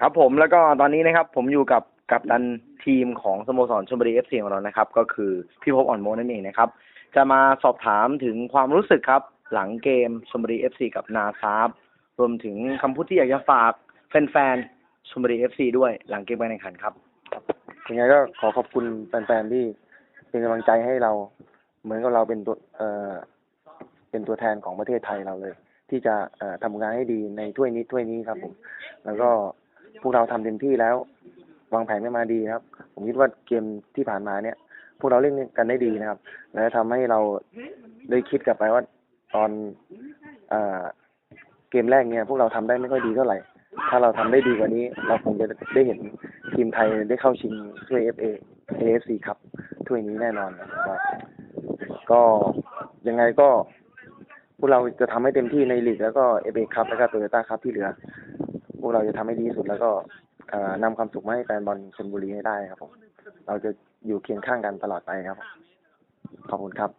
ครับผมแล้วก็ตอนนี้นะครับผมอยู่กับกัปตันทีมของสโมสรชลบุรีเอฟซีของเรานะครับ ก็คือพี่พบอ่อนโมนั่นเองนะครับ จะมาสอบถามถึงความรู้สึกครับ หลังเกมชลบุรีเอฟซีกับนาซาบรวมถึงคำพูดที่อยากจะฝากแฟนๆชลบุรีเอฟซีด้วยหลังเกมการแข่งขันครับ ยังไงก็ขอขอบคุณแฟนๆที่เป็นกำลังใจให้เรา เหมือนกับเราเป็นตัวเอ่อเป็นตัวแทนของประเทศไทยเราเลย ที่จะเอ่อทำงานให้ดีในถ้วยนี้ถ้วยนี้ครับผม แล้วก็ พวกเราทำเต็มที่แล้ว วางแผนกันมาดีครับ ผมคิดว่าเกมที่ผ่านมาเนี่ย พวกเราเล่นกันได้ดีนะครับ และทำให้เราได้คิดกลับไปว่าตอนเอ่อเกมแรกเนี่ย พวกเราทำได้ไม่ค่อยดีเท่าไหร่ ถ้าเราทำได้ดีกว่านี้ เราคงจะได้เห็นทีมไทยได้เข้าชิงถ้วย FA AFC ครับถ้วยนี้แน่นอนนะครับก็ยังไงก็พวกเราจะทำให้เต็มที่ในลีกแล้วก็ FA ครับแล้วก็โตโยต้าครับที่เหลือ พวกเราจะทำให้ดีที่สุดแล้วก็เอ่อนำความสุขมาให้แฟนบอลชลบุรีให้ได้ครับผมเราจะอยู่เคียงข้างกันตลอดไปครับขอบคุณครับ